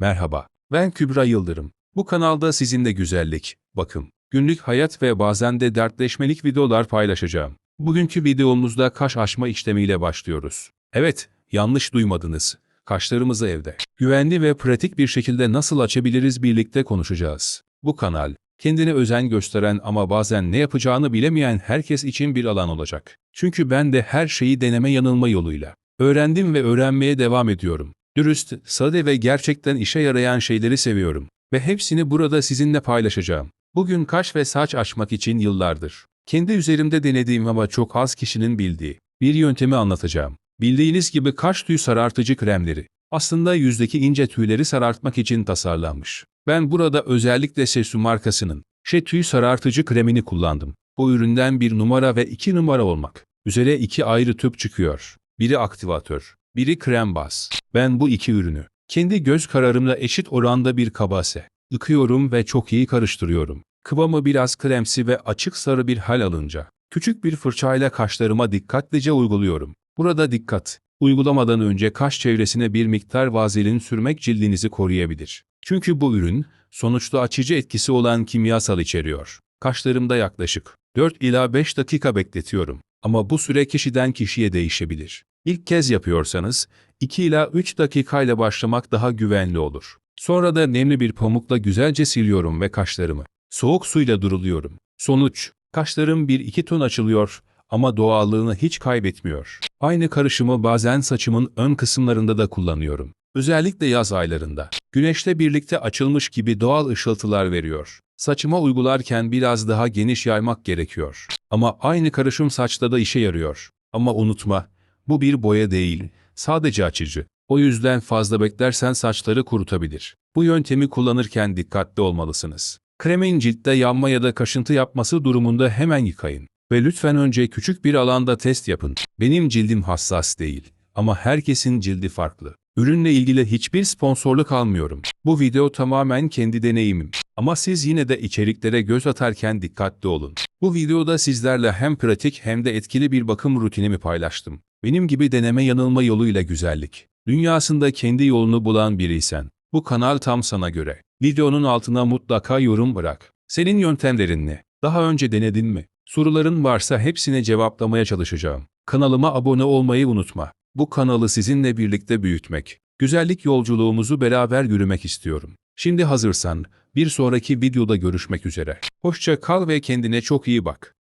Merhaba, ben Kübra Yıldırım. Bu kanalda sizinle güzellik, bakım, günlük hayat ve bazen de dertleşmelik videolar paylaşacağım. Bugünkü videomuzda kaş açma işlemiyle başlıyoruz. Evet, yanlış duymadınız. Kaşlarımızı evde, güvenli ve pratik bir şekilde nasıl açabiliriz birlikte konuşacağız. Bu kanal, kendine özen gösteren ama bazen ne yapacağını bilemeyen herkes için bir alan olacak. Çünkü ben de her şeyi deneme yanılma yoluyla öğrendim ve öğrenmeye devam ediyorum. Dürüst, sade ve gerçekten işe yarayan şeyleri seviyorum. Ve hepsini burada sizinle paylaşacağım. Bugün kaş ve saç açmak için yıllardır. Kendi üzerimde denediğim ama çok az kişinin bildiği bir yöntemi anlatacağım. Bildiğiniz gibi kaş tüy sarartıcı kremleri. Aslında yüzdeki ince tüyleri sarartmak için tasarlanmış. Ben burada özellikle Sesu markasının şey tüy sarartıcı kremini kullandım. Bu üründen bir numara ve iki numara olmak. Üzere iki ayrı tüp çıkıyor. Biri aktivatör, biri krem baz. Ben bu iki ürünü kendi göz kararımla eşit oranda bir kabase yıkıyorum ve çok iyi karıştırıyorum. Kıvamı biraz kremsi ve açık sarı bir hal alınca küçük bir fırçayla kaşlarıma dikkatlice uyguluyorum. Burada dikkat. Uygulamadan önce kaş çevresine bir miktar vazelin sürmek cildinizi koruyabilir. Çünkü bu ürün sonuçta açıcı etkisi olan kimyasal içeriyor. Kaşlarımda yaklaşık 4 ila 5 dakika bekletiyorum. Ama bu süre kişiden kişiye değişebilir. İlk kez yapıyorsanız 2 ila 3 dakikayla başlamak daha güvenli olur. Sonra da nemli bir pamukla güzelce siliyorum ve kaşlarımı soğuk suyla duruluyorum. Sonuç, kaşlarım 1-2 ton açılıyor ama doğallığını hiç kaybetmiyor. Aynı karışımı bazen saçımın ön kısımlarında da kullanıyorum. Özellikle yaz aylarında. Güneşle birlikte açılmış gibi doğal ışıltılar veriyor. Saçıma uygularken biraz daha geniş yaymak gerekiyor. Ama aynı karışım saçta da işe yarıyor. Ama unutma, bu bir boya değil, sadece açıcı. O yüzden fazla beklersen saçları kurutabilir. Bu yöntemi kullanırken dikkatli olmalısınız. Kremin ciltte yanma ya da kaşıntı yapması durumunda hemen yıkayın. Ve lütfen önce küçük bir alanda test yapın. Benim cildim hassas değil ama herkesin cildi farklı. Ürünle ilgili hiçbir sponsorluk almıyorum. Bu video tamamen kendi deneyimim. Ama siz yine de içeriklere göz atarken dikkatli olun. Bu videoda sizlerle hem pratik hem de etkili bir bakım rutinimi paylaştım. Benim gibi deneme yanılma yoluyla güzellik. Dünyasında kendi yolunu bulan biriysen, bu kanal tam sana göre. Videonun altına mutlaka yorum bırak. Senin yöntemlerin ne? Daha önce denedin mi? Soruların varsa hepsine cevaplamaya çalışacağım. Kanalıma abone olmayı unutma. Bu kanalı sizinle birlikte büyütmek, güzellik yolculuğumuzu beraber yürümek istiyorum. Şimdi hazırsan, bir sonraki videoda görüşmek üzere. Hoşça kal ve kendine çok iyi bak.